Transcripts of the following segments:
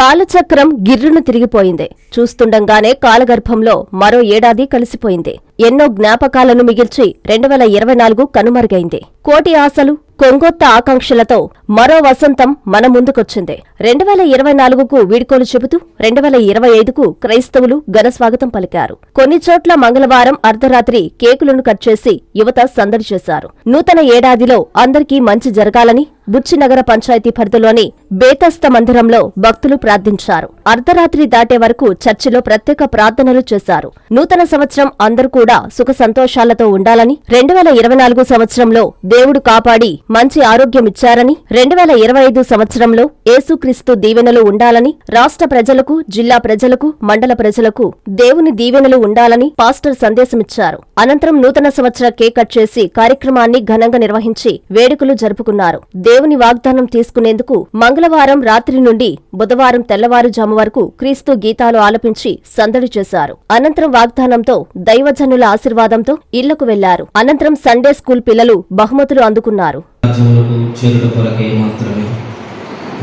కాలచక్రం గిర్రును తిరిగిపోయింది. చూస్తుండగానే కాలగర్భంలో మరో ఏడాది కలిసిపోయింది. ఎన్నో జ్ఞాపకాలను మిగిల్చి రెండు వేల ఇరవై నాలుగు కనుమరుగైంది. కోటి ఆశలు కొంగొత్త ఆకాంక్షలతో మరో వసంతం మన ముందుకొచ్చింది. రెండు వేల ఇరవై నాలుగుకు వీడ్కోలు చెబుతూ రెండు వేల ఇరవై ఐదుకు క్రైస్తవులు ఘనస్వాగతం పలికారు. కొన్ని చోట్ల మంగళవారం అర్ధరాత్రి కేకులను కట్ చేసి యువత సందడి చేశారు. నూతన ఏడాదిలో అందరికీ మంచి జరగాలని బుచ్చినగర పంచాయతీ పరిధిలోని బేతస్త మందిరంలో భక్తులు ప్రార్థించారు. అర్ధరాత్రి దాటే వరకు చర్చిలో ప్రత్యేక ప్రార్థనలు చేశారు. నూతన సంవత్సరం అందరూ కూడా సుఖ సంతోషాలతో ఉండాలని రెండు వేల ఇరవై నాలుగు సంవత్సరంలో దేవుడు కాపాడి మంచి ఆరోగ్యం ఇచ్చారని రెండు వేల ఇరవై ఐదు సంవత్సరంలో ఏసుక్రీస్తు దీవెనలు ఉండాలని రాష్ట్ర ప్రజలకు జిల్లా ప్రజలకు మండల ప్రజలకు దేవుని దీవెనలు ఉండాలని పాస్టర్ సందేశమిచ్చారు. అనంతరం నూతన సంవత్సర కేక్ కట్ చేసి కార్యక్రమాన్ని ఘనంగా నిర్వహించి వేడుకలు జరుపుకున్నారు. దేవుని వాగ్దానం తీసుకునేందుకు మంగళవారం రాత్రి నుండి బుధవారం తెల్లవారుజాము వరకు క్రీస్తు గీతాలు ఆలపించి సందడి చేశారు. అనంతరం వాగ్దానంతో దైవజనుల ఆశీర్వాదంతో ఇళ్ళకు వెళ్ళారు. అనంతరం సండే స్కూల్ పిల్లలు బహుమతులు అందుకున్నారు. రాజ్యములకు చేరుట కొరకే మాత్రమే.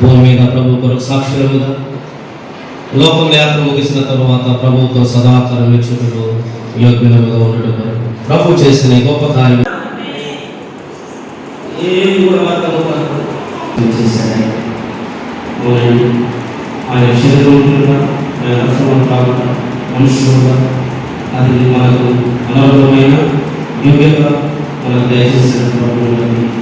భూమి మీద ప్రభు కొరకు సాక్షులముగా లోకం యాత్ర ముగిసిన తరువాత ప్రభువుతో సదాకాలం ఇచ్చుటకు యోగ్యులముగా ఉండటం కొరకు ప్రభు చేసిన గొప్ప కార్యం ఆయన శరీరం ఆయన రక్తం కాకుండా మనుషులుగా అది మనకు అనవసరమైన యోగ్యత మనకు దయచేసినటువంటి నిజంగా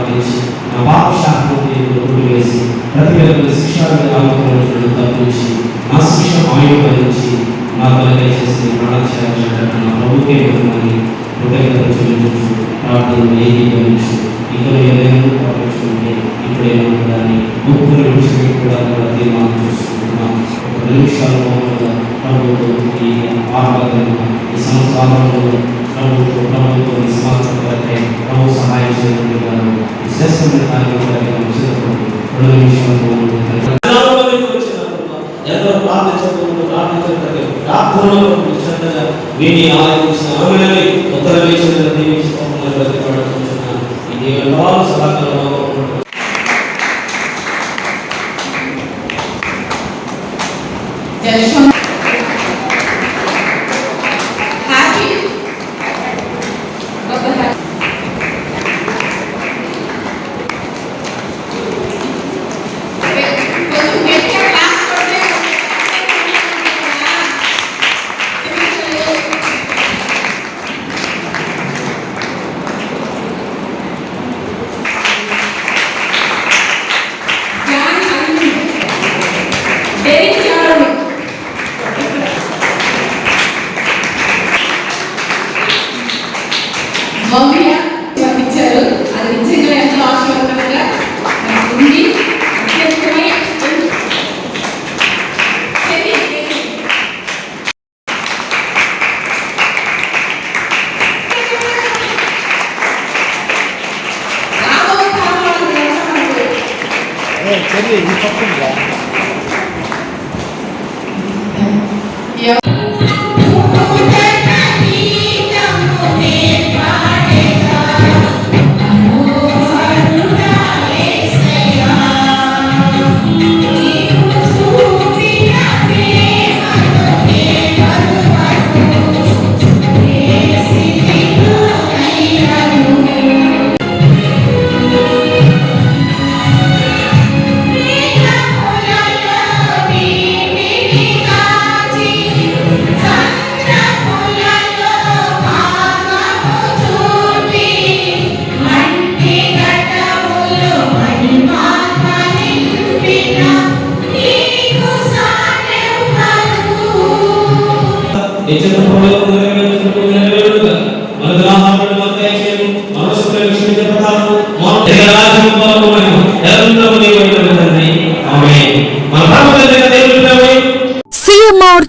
శ్రద్ధగా విని ఆలోచించిన ఆమెని ఉత్తర వేసిన దీవించుకోమని బ్రతిపడుతున్నాను ఈ దేవుడు సదాకాలంలో జలక్ష్మ 네, 저게 1파트입니다.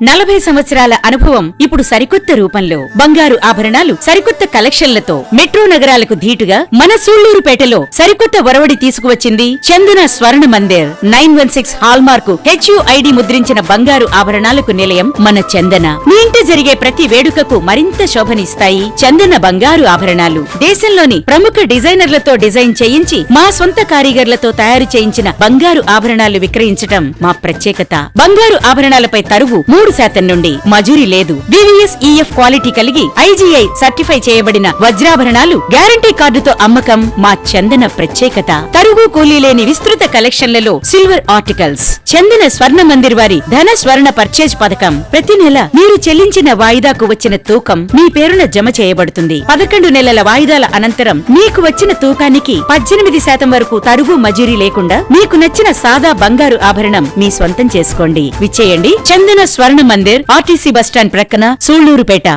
నలభై సంవత్సరాల అనుభవం ఇప్పుడు సరికొత్త రూపంలో. బంగారు ఆభరణాలు సరికొత్త కలెక్షన్లతో మెట్రో నగరాలకు ధీటుగా మన సూళ్ళూరుపేటలో సరికొత్త ఒరవడి తీసుకువచ్చింది Chandana Swarna Mandir. Nine one six hallmark HUID ముద్రించిన బంగారు ఆభరణాలకు నిలయం మన చందన. మీ ఇంట జరిగే ప్రతి వేడుకకు మరింత శోభనిస్తాయి చందన బంగారు ఆభరణాలు. దేశంలోని ప్రముఖ డిజైనర్లతో డిజైన్ చేయించి మా సొంత కారీగర్లతో తయారు చేయించిన బంగారు ఆభరణాలు విక్రయించటం మా ప్రత్యేకత. బంగారు ఆభరణాలపై తరువు మూడు శాతం నుండి మజూరీ లేదు. వివిఎస్ ఈఎఫ్ క్వాలిటీ కలిగి ఐజీఐ సర్టిఫై చేయబడిన వజ్రాభరణాలు గ్యారంటీ కార్డుతో అమ్మకం మా చందన ప్రత్యేకత. తరుగు కూలీ లేని విస్తృత కలెక్షన్లలో సిల్వర్ ఆర్టికల్స్. చందన స్వర్ణ మందిర్ వారి ధన స్వర్ణ పర్చేజ్ పథకం. ప్రతి నెల మీరు చెల్లించిన వాయిదాకు వచ్చిన తూకం మీ పేరున జమ చేయబడుతుంది. పదకొండు నెలల వాయిదాల అనంతరం మీకు వచ్చిన తూకానికి పద్దెనిమిది శాతం వరకు తరుగు మజూరీ లేకుండా మీకు నచ్చిన సాదా బంగారు ఆభరణం మీ సొంతం చేసుకోండి. విచ్చేయండి. Chandana Swarna Mandir RTC bus stand ప్రక్కన సూళ్ళూరుపేట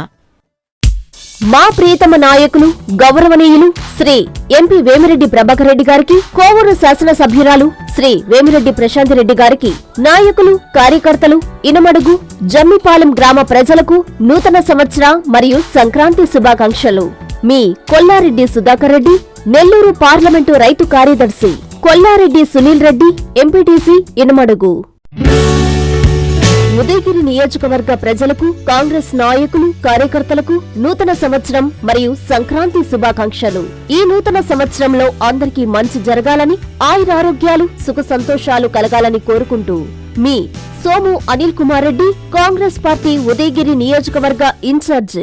మా ప్రియతమ నాయకులు గౌరవనీయులు శ్రీ ఎంపీ వేమిరెడ్డి ప్రభాకర్ రెడ్డి గారికి కోవూరు శాసనసభ్యురాలు శ్రీ వేమిరెడ్డి ప్రశాంత్ రెడ్డి గారికి నాయకులు కార్యకర్తలు ఇనమడుగు జమ్మిపాలెం గ్రామ ప్రజలకు నూతన సంవత్సర మరియు సంక్రాంతి శుభాకాంక్షలు. మీ కొల్లారెడ్డి సుధాకర్ రెడ్డి నెల్లూరు పార్లమెంటు రైతు కార్యదర్శి కొల్లారెడ్డి సునీల్ రెడ్డి ఎంపీటీసీ ఇనమడుగు. ఉదయగిరి నియోజకవర్గ ప్రజలకు కాంగ్రెస్ నాయకులు కార్యకర్తలకు నూతన సంవత్సరం మరియు సంక్రాంతి శుభాకాంక్షలు. ఈ నూతన సంవత్సరంలో అందరికీ మంచి జరగాలని ఆయురారోగ్యాలు సుఖ సంతోషాలు కలగాలని కోరుకుంటూ మీ సోము అనిల్ కుమార్ రెడ్డి కాంగ్రెస్ పార్టీ ఉదయగిరి నియోజకవర్గ ఇన్ఛార్జ్.